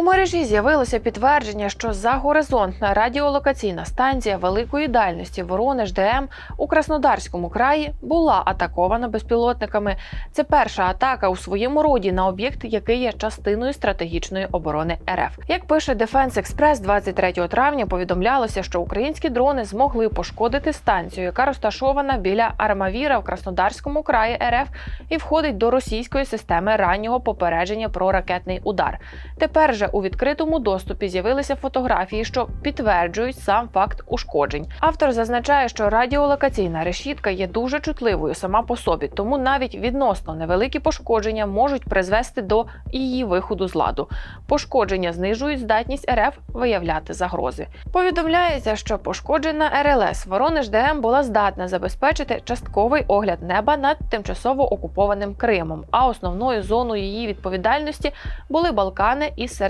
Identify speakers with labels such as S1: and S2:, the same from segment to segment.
S1: У мережі з'явилося підтвердження, що загоризонтна радіолокаційна станція великої дальності Воронеж ДМ у Краснодарському краї була атакована безпілотниками. Це перша атака у своєму роді на об'єкт, який є частиною стратегічної оборони РФ. Як пише Defense Express, 23 травня повідомлялося, що українські дрони змогли пошкодити станцію, яка розташована біля Армавіра в Краснодарському краї РФ і входить до російської системи раннього попередження про ракетний удар. Тепер же у відкритому доступі з'явилися фотографії, що підтверджують сам факт ушкоджень. Автор зазначає, що радіолокаційна решітка є дуже чутливою сама по собі, тому навіть відносно невеликі пошкодження можуть призвести до її виходу з ладу. Пошкодження знижують здатність РФ виявляти загрози. Повідомляється, що пошкоджена РЛС Воронеж ДМ була здатна забезпечити частковий огляд неба над тимчасово окупованим Кримом, а основною зоною її відповідальності були Балкани і Середземномор'я,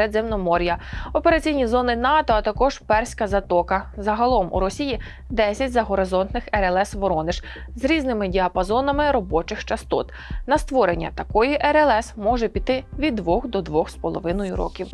S1: операційні зони НАТО, а також Перська затока. Загалом у Росії 10 загоризонтних РЛС Воронеж з різними діапазонами робочих частот. На створення такої РЛС може піти від 2 до 2,5 років.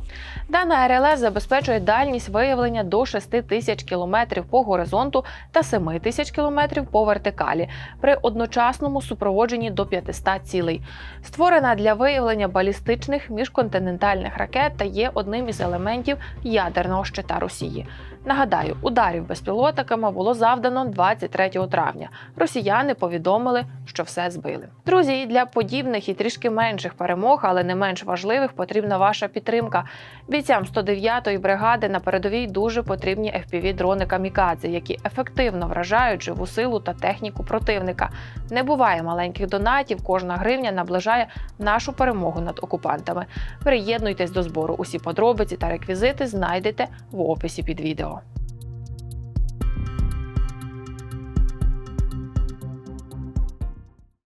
S1: Дана РЛС забезпечує дальність виявлення до 6 тисяч кілометрів по горизонту та 7 тисяч кілометрів по вертикалі при одночасному супроводженні до 500 цілей. Створена для виявлення балістичних міжконтинентальних ракет та є одним із елементів ядерного щита Росії. Нагадаю, ударів безпілотниками було завдано 23 травня. Росіяни повідомили, що все збили. Друзі, для подібних і трішки менших перемог, але не менш важливих, потрібна ваша підтримка. Бійцям 109-ї бригади на передовій дуже потрібні fpv дрони камікадзе, які ефективно вражають живу силу та техніку противника. Не буває маленьких донатів. Кожна гривня наближає нашу перемогу над окупантами. Приєднуйтесь до збору. Усі подробиці та реквізити знайдете в описі під відео.